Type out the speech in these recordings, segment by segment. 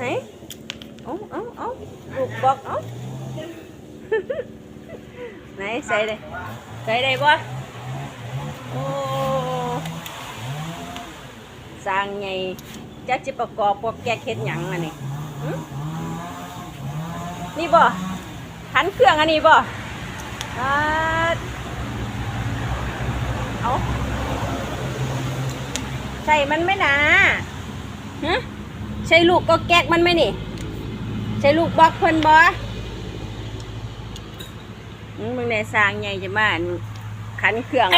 ไหนเอาเอาเอาลูกบอกเอาไหนใส่เลยใส่ได้บ่โอ้สร้างไงจักจิประกอบพวกแกกเฮ็ดหยังอันนี้นี่บ่ขันเครื่องอันนี้บ่เอาใส่มันไม่นะฮะ ใช่ลูกก็แก๊กมันไหมนี่ ใช่ลูกบอกเพิ่นบอมึงในสร้างไงจะมานขันเครื่อง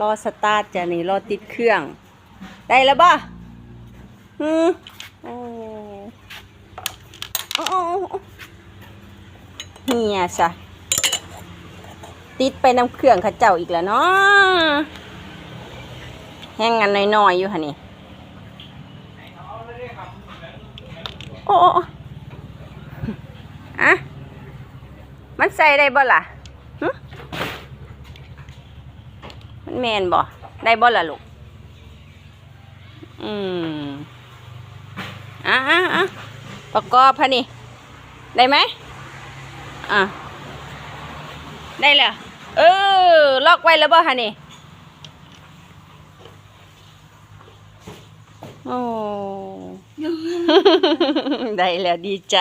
รอสตาร์ทจะนี่รอติดเครื่อง ได้แล้วบ่ฮึโอ้โอ้โอ้โอ้เฮียซะ ติดไปน้ำเครื่องข้าเจ้าอีกแล้วเนาะแห้งกันน้อยๆอยู่ฮะนี่โอ้โอ้โอ้อะมันใส่ได้บ่ล่ะหึมันแมนบ่ได้บ่ล่ะลูก อืมอะอะอะประกอบพะนี่ ได้ไหมอะ ได้แล้วเออล็อกไว้แล้วบ่ฮะนี่โอ้ ได้แล้วดีใจ